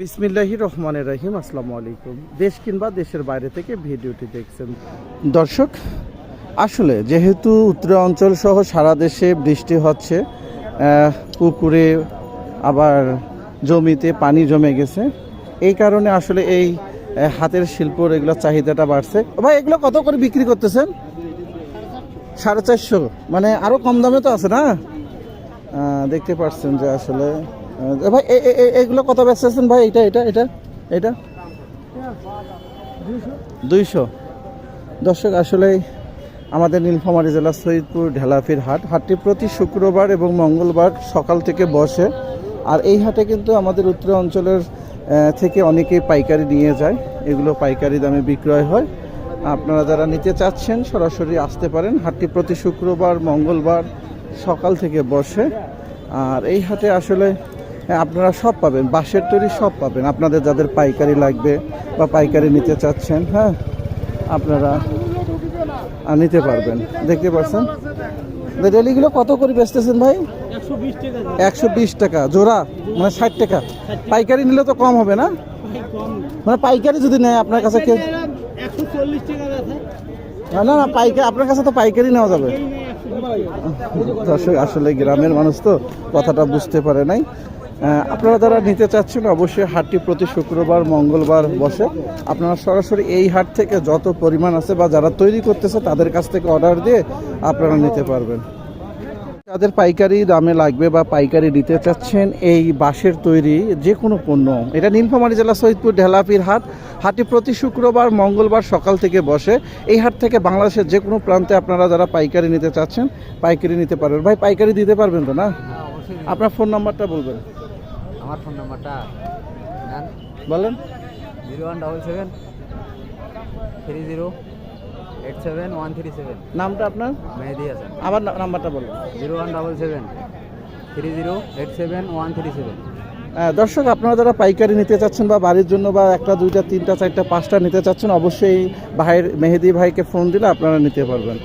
বিসমিল্লাহি রহমানের রহিম, আসসালামু আলাইকুম। দেশ কিংবা দেশের বাইরে থেকে ভিডিওটি দেখছেন। দর্শক, আসলে যেহেতু উত্তর অঞ্চল সহ সারা দেশে বৃষ্টি হচ্ছে পুকুরে আবার জমিতে পানি জমে গেছে, এই কারণে আসলে এই হাতের শিল্পর এগুলো চাহিদাটা বাড়ছে। ভাই, এগুলো কত করে বিক্রি করতেছেন? সাড়ে চারশো। মানে আরও কম দামে তো আছে না? দেখতে পাচ্ছেন যে আসলে ভাই এগুলো কত বেচতেছেন ভাই? এটা এটা এটা এটা দুইশো। দর্শক আসলে আমাদের নীলফামারী জেলা সৈয়দপুর ঢেলাফির হাট। হাটটি প্রতি শুক্রবার এবং মঙ্গলবার সকাল থেকে বসে। আর এই হাটে কিন্তু আমাদের উত্তর অঞ্চলের থেকে অনেকেই পাইকারি নিয়ে যায়। এগুলো পাইকারি দামে বিক্রয় হয়। আপনারা যারা নিতে চাচ্ছেন, সরাসরি আসতে পারেন। হাটটি প্রতি শুক্রবার, মঙ্গলবার সকাল থেকে বসে। আর এই হাটে আসলে আপনারা সব পাবেন, বাঁশের তৈরি সব পাবেন। আপনাদের যাদের পাইকারি লাগবে বা পাইকারি নিতে চাচ্ছেন হ্যাঁ আপনারা নিতে পারবেন। দেখতে পাচ্ছেন? ডেলিগুলো কত করে বেচতেছেন ভাই? একশো বিশ টাকা। জোড়া? মানে ষাট টাকা? পাইকারি নিলে তো কম হবে না? মানে পাইকারি যদি নেয়, আপনার কাছে কে না না পাইকারি আপনার কাছে তো পাইকারি নেওয়া যাবে। দর্শক, আসলে গ্রামের মানুষ তো কথাটা বুঝতে পারে নাই। আপনারা যারা নিতে চাচ্ছেন অবশ্যই হাটটি প্রতি শুক্রবার, মঙ্গলবার বসে। আপনারা সরাসরি এই হাট থেকে যত পরিমাণ আছে বা যারা তৈরি করতেছে তাদের কাছ থেকে অর্ডার দিয়ে আপনারা নিতে পারবেন। যাদের পাইকারি দামে লাগবে বা পাইকারি নিতে চাচ্ছেন, এই বাঁশের তৈরি যে কোনো পণ্য। এটা নীলফামারী জেলা সৈয়দপুর ঢেলাপির হাট। হাটটি প্রতি শুক্রবার, মঙ্গলবার সকাল থেকে বসে। এই হাট থেকে বাংলাদেশের যে কোনো প্রান্তে আপনারা যারা পাইকারি নিতে চাচ্ছেন, পাইকারি নিতে পারবেন। ভাই, পাইকারি দিতে পারবেন তো না? আপনার ফোন নাম্বারটা বলবেন। আমার ফোন নাম্বারটা নেন। বলেন। Zero one double seven three zero eight seven one three seven নামটা আপনার? মেহেদি হাসান। আবার না- নাম্বারটা বলুন। Zero one double seven three zero eight seven one three seven দর্শক আপনারা যারা পাইকারি নিতে চাচ্ছেন বা বাড়ির জন্য বা একটা দুইটা তিনটা চারটা পাঁচটা নিতে চাচ্ছেন অবশ্যই ভাইয়ের মেহেদি ভাইকে ফোন দিলে আপনারা নিতে পারবেন।